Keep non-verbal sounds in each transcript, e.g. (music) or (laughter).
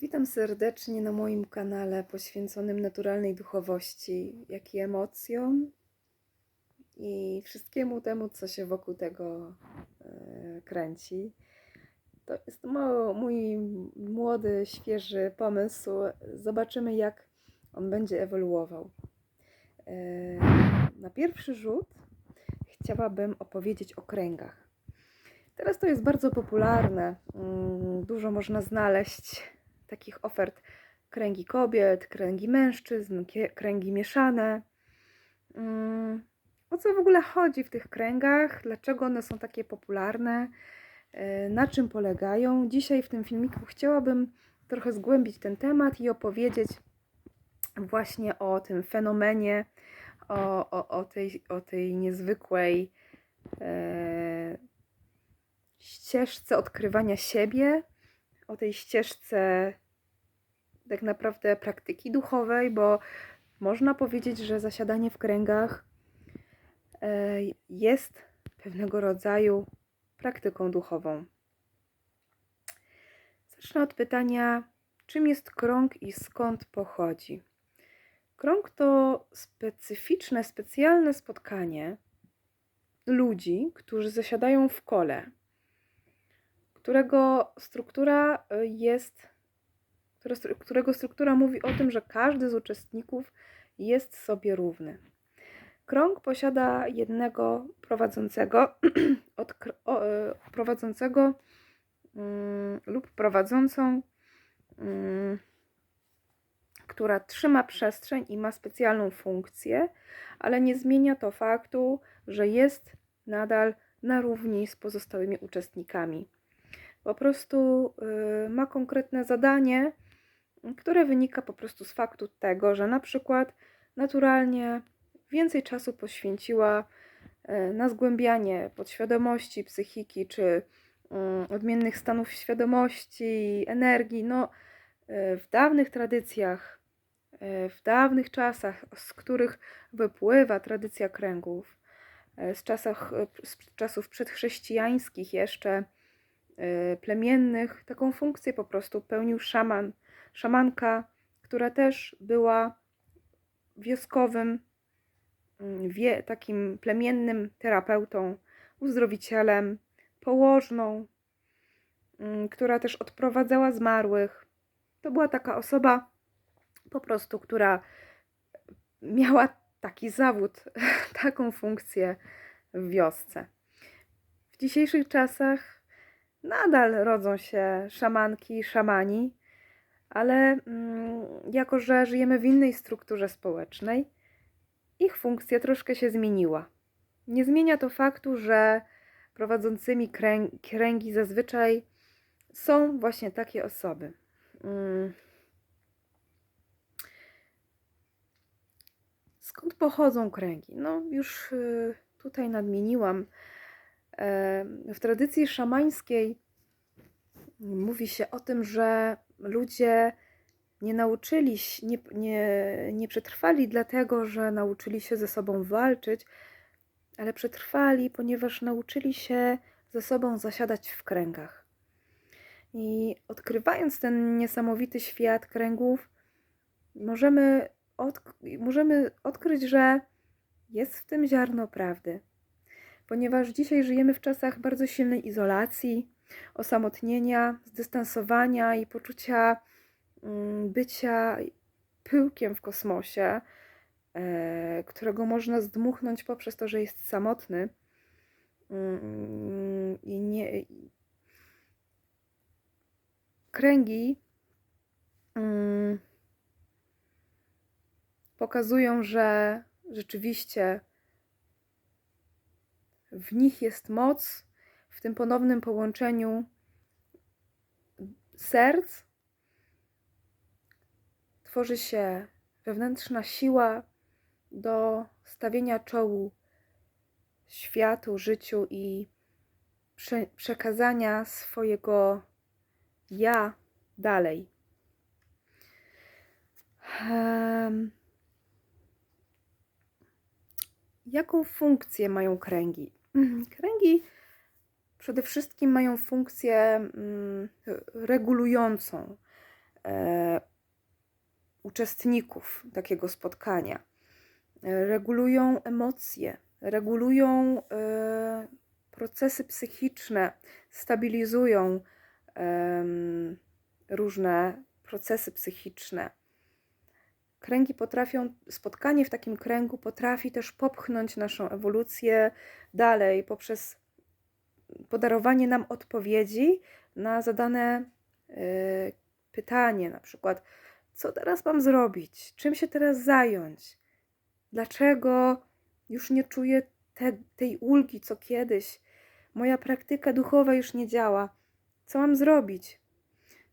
Witam serdecznie na moim kanale poświęconym naturalnej duchowości, jak i emocjom i wszystkiemu temu, co się wokół tego e, kręci. To jest mój młody, świeży pomysł. Zobaczymy, jak on będzie ewoluował. E, na pierwszy rzut chciałabym opowiedzieć o kręgach. Teraz to jest bardzo popularne. mm, Dużo można znaleźć takich ofert kręgi kobiet, kręgi mężczyzn, kręgi mieszane. Mm, O co w ogóle chodzi w tych kręgach? Dlaczego one są takie popularne? E, Na czym polegają? Dzisiaj w tym filmiku chciałabym trochę zgłębić ten temat i opowiedzieć właśnie o tym fenomenie, o, o, o, tej, o tej niezwykłej e, ścieżce odkrywania siebie, o tej ścieżce tak naprawdę praktyki duchowej, bo można powiedzieć, że zasiadanie w kręgach e, jest pewnego rodzaju praktyką duchową. Zacznę od pytania, czym jest krąg i skąd pochodzi? Krąg to specyficzne, specjalne spotkanie ludzi, którzy zasiadają w kole, którego struktura y, jest, którego struktura mówi o tym, że każdy z uczestników jest sobie równy. Krąg posiada jednego prowadzącego, (clears throat) od, o, y, prowadzącego mm, lub prowadzącą, mm, która trzyma przestrzeń i ma specjalną funkcję, ale nie zmienia to faktu, że jest nadal na równi z pozostałymi uczestnikami. Po prostu y, ma konkretne zadanie, które wynika po prostu z faktu tego, że na przykład naturalnie więcej czasu poświęciła y, na zgłębianie podświadomości, psychiki czy y, odmiennych stanów świadomości, energii. No, w dawnych tradycjach, w dawnych czasach, z których wypływa tradycja kręgów, z, czasach, z czasów przedchrześcijańskich jeszcze, plemiennych, taką funkcję po prostu pełnił szaman, szamanka, która też była wioskowym, mm, wie, takim plemiennym terapeutą, uzdrowicielem, położną, mm, która też odprowadzała zmarłych. To była taka osoba po prostu, która miała taki zawód, (laughs) taką funkcję w wiosce. W dzisiejszych czasach nadal rodzą się szamanki, szamani, ale mm, jako, że żyjemy w innej strukturze społecznej, ich funkcja troszkę się zmieniła. Nie zmienia to faktu, że prowadzącymi kręg, kręgi zazwyczaj są właśnie takie osoby. Mm. Skąd pochodzą kręgi? No, już y, tutaj nadmieniłam. W tradycji szamańskiej mówi się o tym, że ludzie nie nauczyli się, nie, nie, nie przetrwali dlatego, że nauczyli się ze sobą walczyć, ale przetrwali, ponieważ nauczyli się ze sobą zasiadać w kręgach. I odkrywając ten niesamowity świat kręgów, możemy, odk- możemy odkryć, że jest w tym ziarno prawdy. Ponieważ dzisiaj żyjemy w czasach bardzo silnej izolacji, osamotnienia, zdystansowania i poczucia mm, bycia pyłkiem w kosmosie, e, którego można zdmuchnąć poprzez to, że jest samotny. Mm, I nie. Kręgi mm, pokazują, że rzeczywiście w nich jest moc, w tym ponownym połączeniu serc tworzy się wewnętrzna siła do stawienia czołu światu, życiu i prze- przekazania swojego ja dalej. Em, Jaką funkcję mają kręgi? Kręgi przede wszystkim mają funkcję mm, regulującą. e, uczestników takiego spotkania. E, regulują emocje, regulują e, procesy psychiczne, stabilizują różne procesy psychiczne. Kręgi potrafią, spotkanie w takim kręgu potrafi też popchnąć naszą ewolucję dalej poprzez podarowanie nam odpowiedzi na zadane y, pytanie, na przykład, co teraz mam zrobić, czym się teraz zająć, dlaczego już nie czuję te, tej ulgi, co kiedyś, moja praktyka duchowa już nie działa, co mam zrobić?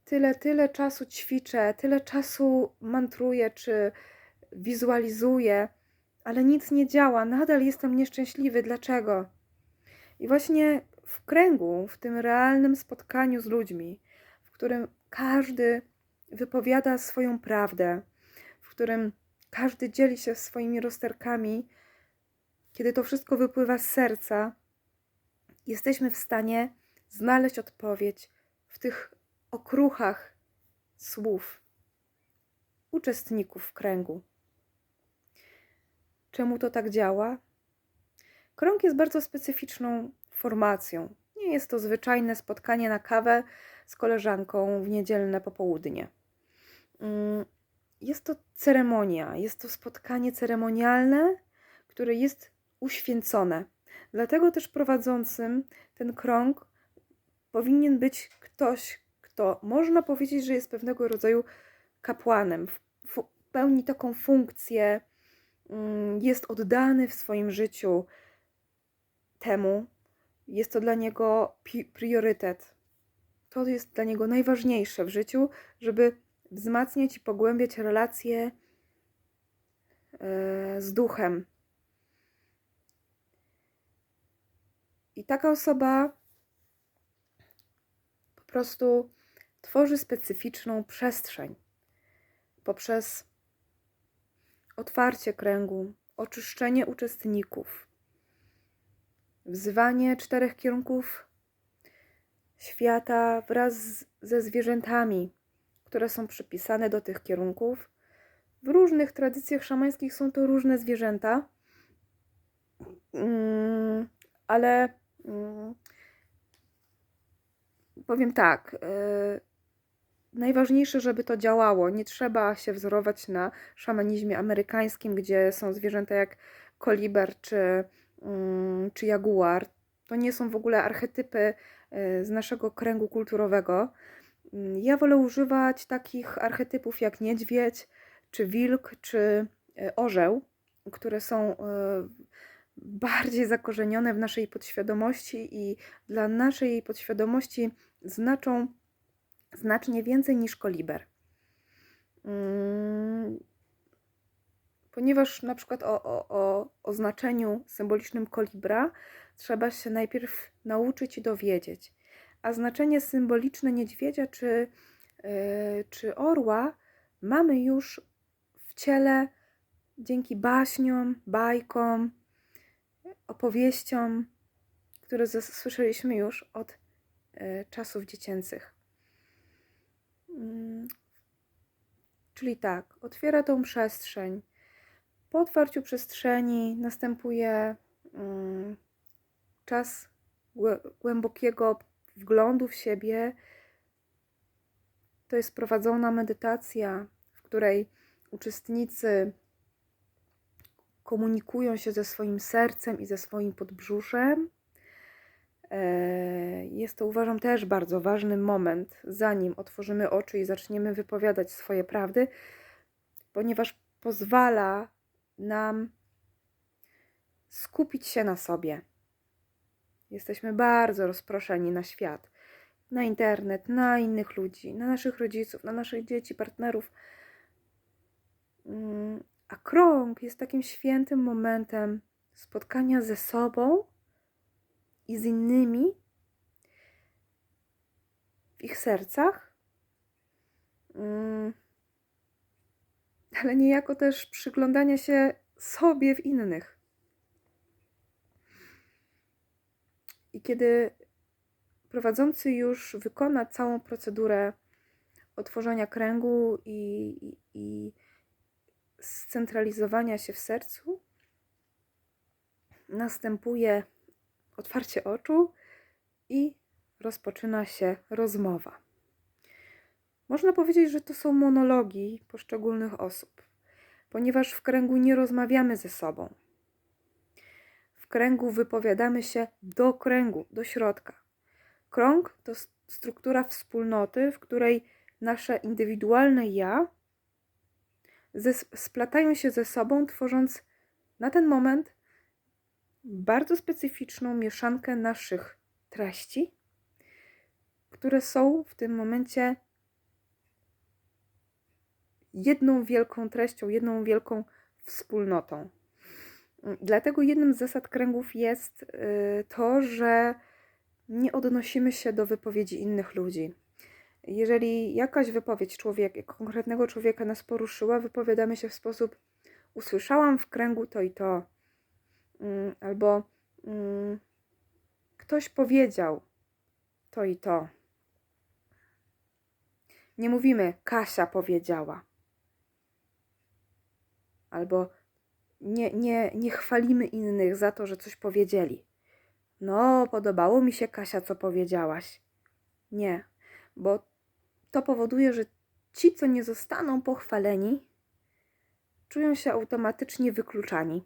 Tyle, tyle czasu ćwiczę, tyle czasu mantruję czy wizualizuję, ale nic nie działa, nadal jestem nieszczęśliwy. Dlaczego? I właśnie w kręgu, w tym realnym spotkaniu z ludźmi, w którym każdy wypowiada swoją prawdę, w którym każdy dzieli się swoimi rozterkami, kiedy to wszystko wypływa z serca, jesteśmy w stanie znaleźć odpowiedź w tych okruchach słów uczestników kręgu. Czemu to tak działa? Krąg jest bardzo specyficzną formacją. Nie jest to zwyczajne spotkanie na kawę z koleżanką w niedzielne popołudnie. Mm, jest to ceremonia, jest to spotkanie ceremonialne, które jest uświęcone. Dlatego też prowadzącym ten krąg powinien być ktoś, kto można powiedzieć, że jest pewnego rodzaju kapłanem, pełni taką funkcję, mm, jest oddany w swoim życiu temu, jest to dla niego priorytet. To jest dla niego najważniejsze w życiu, żeby wzmacniać i pogłębiać relacje e, z duchem. I taka osoba po prostu tworzy specyficzną przestrzeń poprzez otwarcie kręgu, oczyszczenie uczestników, wzywanie czterech kierunków świata wraz ze zwierzętami, które są przypisane do tych kierunków. W różnych tradycjach szamańskich są to różne zwierzęta, mm, ale mm, powiem tak. Y, najważniejsze, żeby to działało. Nie trzeba się wzorować na szamanizmie amerykańskim, gdzie są zwierzęta jak koliber czy, mm, czy jaguar. To nie są w ogóle archetypy y, z naszego kręgu kulturowego. Mm, ja wolę używać takich archetypów jak niedźwiedź, czy wilk, czy y, orzeł, które są bardziej zakorzenione w naszej podświadomości i dla naszej podświadomości znaczą znacznie więcej niż koliber. Mm, ponieważ na przykład o, o, o oznaczeniu symbolicznym kolibra trzeba się najpierw nauczyć i dowiedzieć. A znaczenie symboliczne niedźwiedzia czy, yy, czy orła mamy już w ciele dzięki baśniom, bajkom, opowieściom, które słyszeliśmy już od y, czasów dziecięcych. Mm. Czyli tak, otwiera tą przestrzeń. Po otwarciu przestrzeni następuje mm, czas głębokiego wglądu w siebie. To jest prowadzona medytacja, w której uczestnicy komunikują się ze swoim sercem i ze swoim podbrzuszem. E, jest to, uważam, też bardzo ważny moment, zanim otworzymy oczy i zaczniemy wypowiadać swoje prawdy, ponieważ pozwala nam skupić się na sobie. Jesteśmy bardzo rozproszeni na świat, na internet, na innych ludzi, na naszych rodziców, na naszych dzieci, partnerów. Mm, a krąg jest takim świętym momentem spotkania ze sobą i z innymi w ich sercach, mm, ale niejako też przyglądania się sobie w innych. I kiedy prowadzący już wykona całą procedurę otworzenia kręgu i, i, i scentralizowania się w sercu następuje otwarcie oczu i rozpoczyna się rozmowa. Można powiedzieć, że to są monologi poszczególnych osób, ponieważ w kręgu nie rozmawiamy ze sobą. W kręgu wypowiadamy się do kręgu, do środka. Krąg to struktura wspólnoty, w której nasze indywidualne ja splatają się ze sobą, tworząc na ten moment bardzo specyficzną mieszankę naszych treści, które są w tym momencie jedną wielką treścią, jedną wielką wspólnotą. Dlatego jednym z zasad kręgów jest y, to, że nie odnosimy się do wypowiedzi innych ludzi. Jeżeli jakaś wypowiedź człowieka, konkretnego człowieka nas poruszyła, wypowiadamy się w sposób usłyszałam w kręgu to i to, albo mm, ktoś powiedział to i to. Nie mówimy Kasia powiedziała. Albo nie, nie, nie chwalimy innych za to, że coś powiedzieli. No, podobało mi się Kasia, co powiedziałaś. Nie, bo to powoduje, że ci, co nie zostaną pochwaleni, czują się automatycznie wykluczani.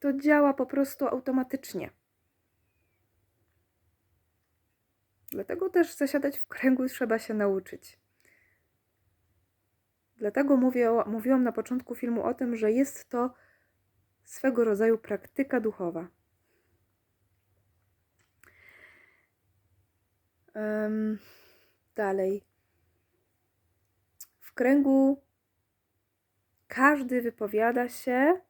To działa po prostu automatycznie. Dlatego też zasiadać w kręgu trzeba się nauczyć. Dlatego mówię, mówiłam na początku filmu o tym, że jest to swego rodzaju praktyka duchowa. Um, dalej. W kręgu każdy wypowiada się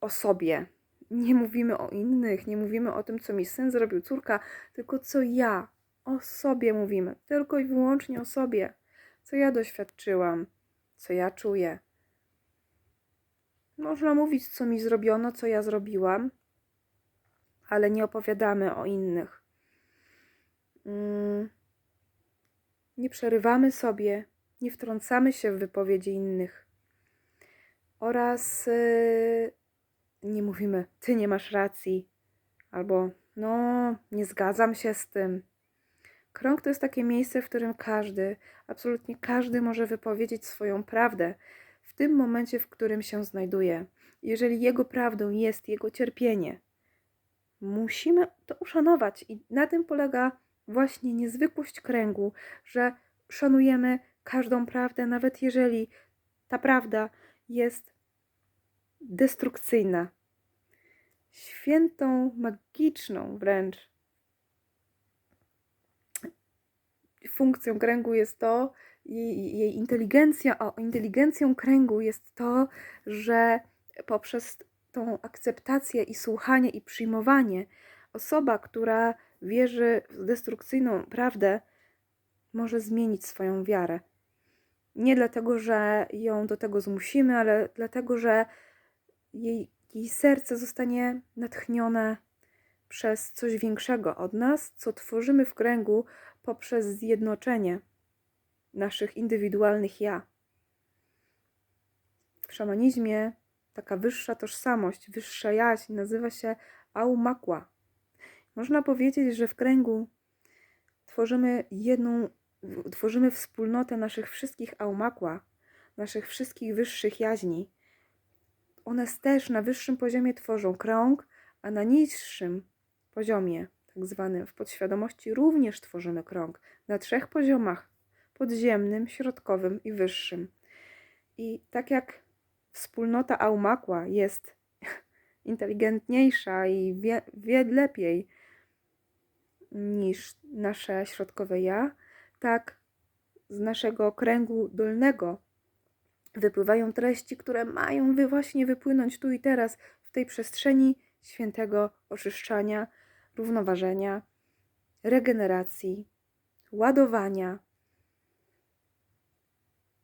o sobie. Nie mówimy o innych, nie mówimy o tym, co mi syn zrobił, córka, tylko co ja. O sobie mówimy, tylko i wyłącznie o sobie co ja doświadczyłam, co ja czuję. Można mówić, co mi zrobiono, co ja zrobiłam, ale nie opowiadamy o innych. Mm. Nie przerywamy sobie, nie wtrącamy się w wypowiedzi innych. Oraz yy, nie mówimy, ty nie masz racji, albo no, nie zgadzam się z tym. Krąg to jest takie miejsce, w którym każdy, absolutnie każdy może wypowiedzieć swoją prawdę w tym momencie, w którym się znajduje. Jeżeli jego prawdą jest jego cierpienie, musimy to uszanować i na tym polega właśnie niezwykłość kręgu, że szanujemy każdą prawdę, nawet jeżeli ta prawda jest destrukcyjna, świętą, magiczną wręcz funkcją kręgu jest to, jej, jej inteligencja, o, inteligencją kręgu jest to, że poprzez tą akceptację i słuchanie i przyjmowanie osoba, która wierzy w destrukcyjną prawdę, może zmienić swoją wiarę. Nie dlatego, że ją do tego zmusimy, ale dlatego, że jej, jej serce zostanie natchnione przez coś większego od nas, co tworzymy w kręgu poprzez zjednoczenie naszych indywidualnych ja. W szamanizmie taka wyższa tożsamość, wyższa jaźń nazywa się aumakła. Można powiedzieć, że w kręgu tworzymy jedną, tworzymy wspólnotę naszych wszystkich aumakła, naszych wszystkich wyższych jaźni. One też na wyższym poziomie tworzą krąg, a na niższym poziomie tak zwanym w podświadomości również tworzymy krąg na trzech poziomach: podziemnym, środkowym i wyższym. I tak jak wspólnota Aumakła jest (laughs) inteligentniejsza i wie, wie lepiej niż nasze środkowe ja, tak z naszego kręgu dolnego wypływają treści, które mają wy właśnie wypłynąć tu i teraz w tej przestrzeni świętego oczyszczania, równoważenia, regeneracji, ładowania.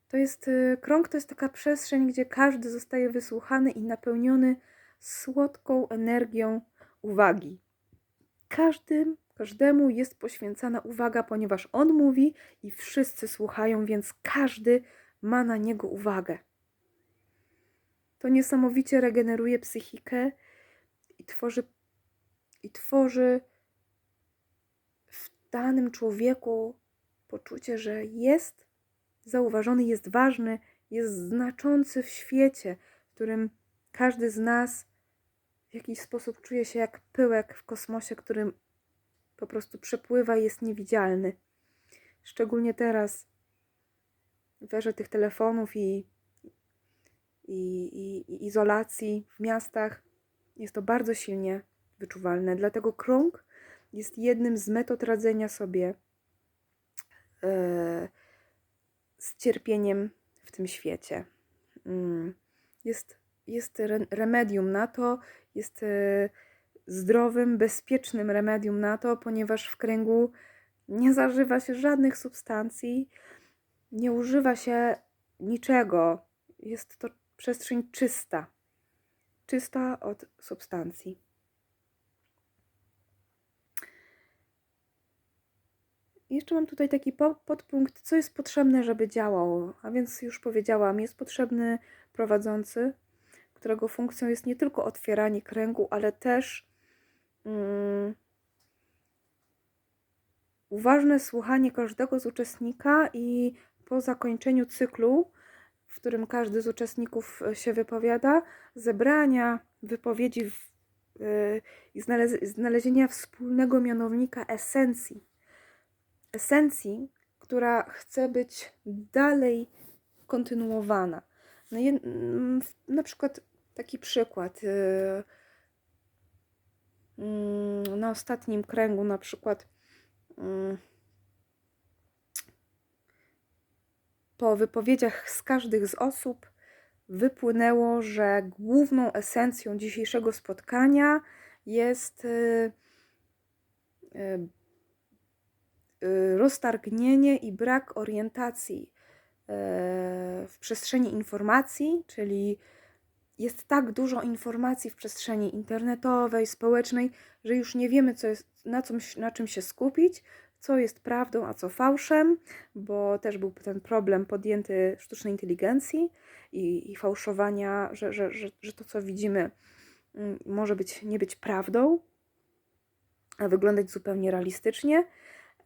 To jest y, krąg, to jest taka przestrzeń, gdzie każdy zostaje wysłuchany i napełniony słodką energią uwagi. Każdym, Każdemu jest poświęcana uwaga, ponieważ on mówi i wszyscy słuchają, więc każdy ma na niego uwagę. To niesamowicie regeneruje psychikę i tworzy, i tworzy w danym człowieku poczucie, że jest zauważony, jest ważny, jest znaczący w świecie, w którym każdy z nas w jakiś sposób czuje się jak pyłek w kosmosie, którym po prostu przepływa i jest niewidzialny. Szczególnie teraz, w erze tych telefonów i, i, i, i izolacji w miastach, jest to bardzo silnie wyczuwalne. Dlatego krąg jest jednym z metod radzenia sobie e, z cierpieniem w tym świecie. Mm. Jest, jest re- remedium na to, jest e, zdrowym, bezpiecznym remedium na to, ponieważ w kręgu nie zażywa się żadnych substancji, nie używa się niczego. Jest to przestrzeń czysta, czysta od substancji. Jeszcze mam tutaj taki po- podpunkt, co jest potrzebne, żeby działało. A więc już powiedziałam, jest potrzebny prowadzący, którego funkcją jest nie tylko otwieranie kręgu, ale też mm, uważne słuchanie każdego z uczestnika i po zakończeniu cyklu, w którym każdy z uczestników się wypowiada, zebrania wypowiedzi w, yy, i znale- znalezienia wspólnego mianownika esencji. Esencji, która chce być dalej kontynuowana. No, mm, na przykład taki przykład. yy, Na ostatnim kręgu, na przykład mm, po wypowiedziach z każdych z osób wypłynęło, że główną esencją dzisiejszego spotkania jest y, y, y, roztargnienie i brak orientacji w przestrzeni informacji, czyli jest tak dużo informacji w przestrzeni internetowej, społecznej, że już nie wiemy, co jest, na, czym, na czym się skupić, co jest prawdą, a co fałszem, bo też był ten problem podjęty sztucznej inteligencji i, i fałszowania, że, że, że, że to, co widzimy, mm, może być, nie być prawdą, a wyglądać zupełnie realistycznie.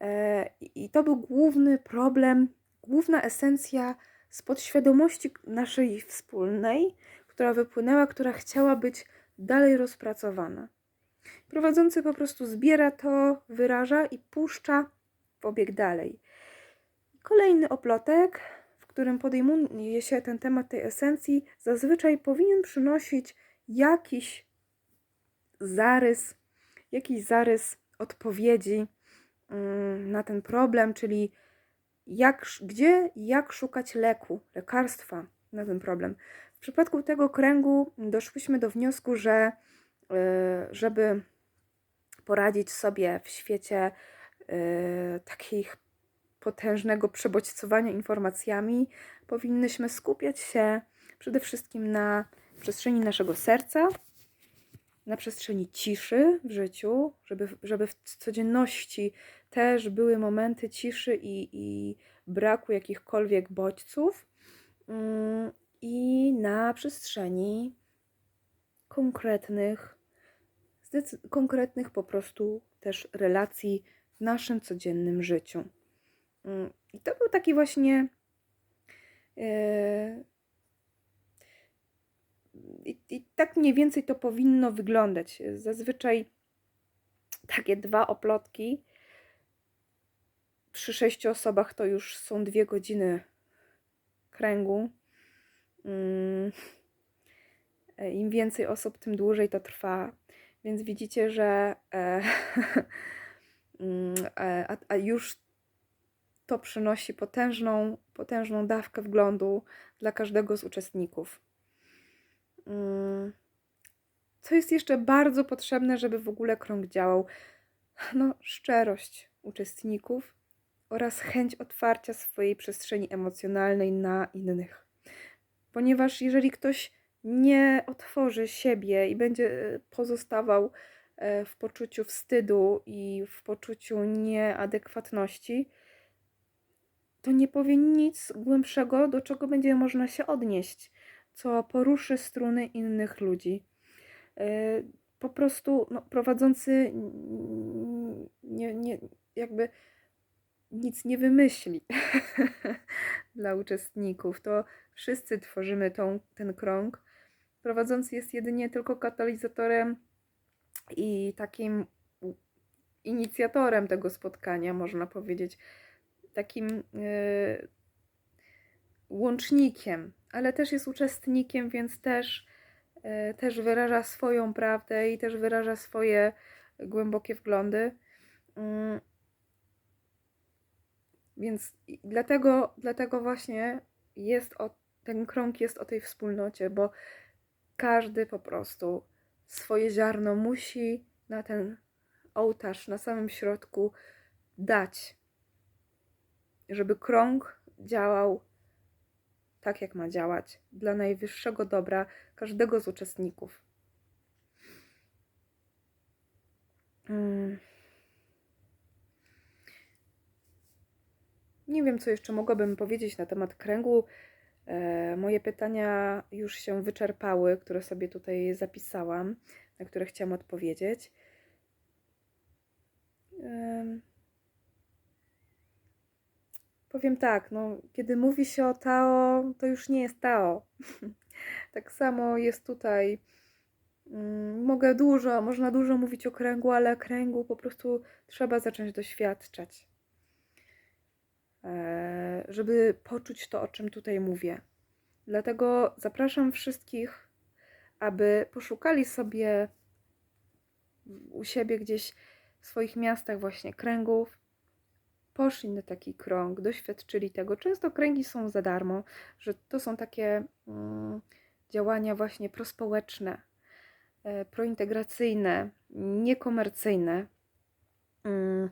E, I to był główny problem, główna esencja z podświadomości naszej wspólnej, która wypłynęła, która chciała być dalej rozpracowana. Prowadzący po prostu zbiera to, wyraża i puszcza w obieg dalej. Kolejny oplotek, w którym podejmuje się ten temat tej esencji, zazwyczaj powinien przynosić jakiś zarys, jakiś zarys odpowiedzi mm, na ten problem, czyli jak, gdzie jak szukać leku, lekarstwa na ten problem. W przypadku tego kręgu doszłyśmy do wniosku, że y, żeby poradzić sobie w świecie y, takich potężnego przebodźcowania informacjami, powinnyśmy skupiać się przede wszystkim na przestrzeni naszego serca, na przestrzeni ciszy w życiu, żeby, żeby w codzienności też były momenty ciszy i, i braku jakichkolwiek bodźców. I na przestrzeni konkretnych, konkretnych po prostu też relacji w naszym codziennym życiu. Mm, I to był taki właśnie. e, I, I tak mniej więcej to powinno wyglądać. Zazwyczaj takie dwa oplotki przy sześciu osobach to już są dwie godziny kręgu. Mm. Im więcej osób, tym dłużej to trwa. Więc widzicie, że e, (laughs) mm, e, a, a już to przynosi potężną, potężną dawkę wglądu dla każdego z uczestników. Mm. Co jest jeszcze bardzo potrzebne, żeby w ogóle krąg działał? No, szczerość uczestników oraz chęć otwarcia swojej przestrzeni emocjonalnej na innych. Ponieważ jeżeli ktoś nie otworzy siebie i będzie e, pozostawał e, w poczuciu wstydu i w poczuciu nieadekwatności, to nie powie nic głębszego, do czego będzie można się odnieść, co poruszy struny innych ludzi. E, Po prostu no, prowadzący nie, nie, jakby nic nie wymyśli (laughs) dla uczestników. To wszyscy tworzymy tą, ten krąg. Prowadzący jest jedynie tylko katalizatorem i takim inicjatorem tego spotkania, można powiedzieć. Takim e, łącznikiem, ale też jest uczestnikiem, więc też, e, też wyraża swoją prawdę i też wyraża swoje głębokie wglądy. Mm. Więc dlatego, dlatego właśnie jest o, ten krąg jest o tej wspólnocie, bo każdy po prostu swoje ziarno musi na ten ołtarz na samym środku dać, żeby krąg działał tak, jak ma działać, dla najwyższego dobra każdego z uczestników. Mm. Nie wiem, co jeszcze mogłabym powiedzieć na temat kręgu. E, moje pytania już się wyczerpały, które sobie tutaj zapisałam, na które chciałam odpowiedzieć. Em, Powiem tak, no, kiedy mówi się o Tao, to już nie jest Tao. (laughs) tak samo jest tutaj. Mm, Mogę dużo, można dużo mówić o kręgu, ale kręgu po prostu trzeba zacząć doświadczać, żeby poczuć to, o czym tutaj mówię. Dlatego zapraszam wszystkich, aby poszukali sobie u siebie gdzieś w swoich miastach właśnie kręgów, poszli na taki krąg, doświadczyli tego. Często kręgi są za darmo, że to są takie mm, działania właśnie prospołeczne, e, prointegracyjne, niekomercyjne, mm,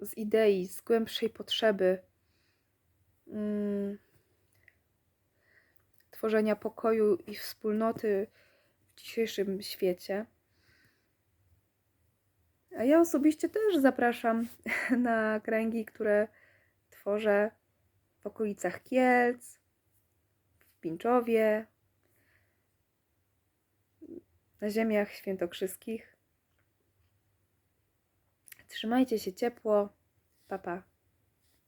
z idei, z głębszej potrzeby mm, tworzenia pokoju i wspólnoty w dzisiejszym świecie. A ja osobiście też zapraszam (laughs) na kręgi, które tworzę w okolicach Kielc, w Pińczowie, na ziemiach świętokrzyskich. Trzymajcie się ciepło. Pa, pa.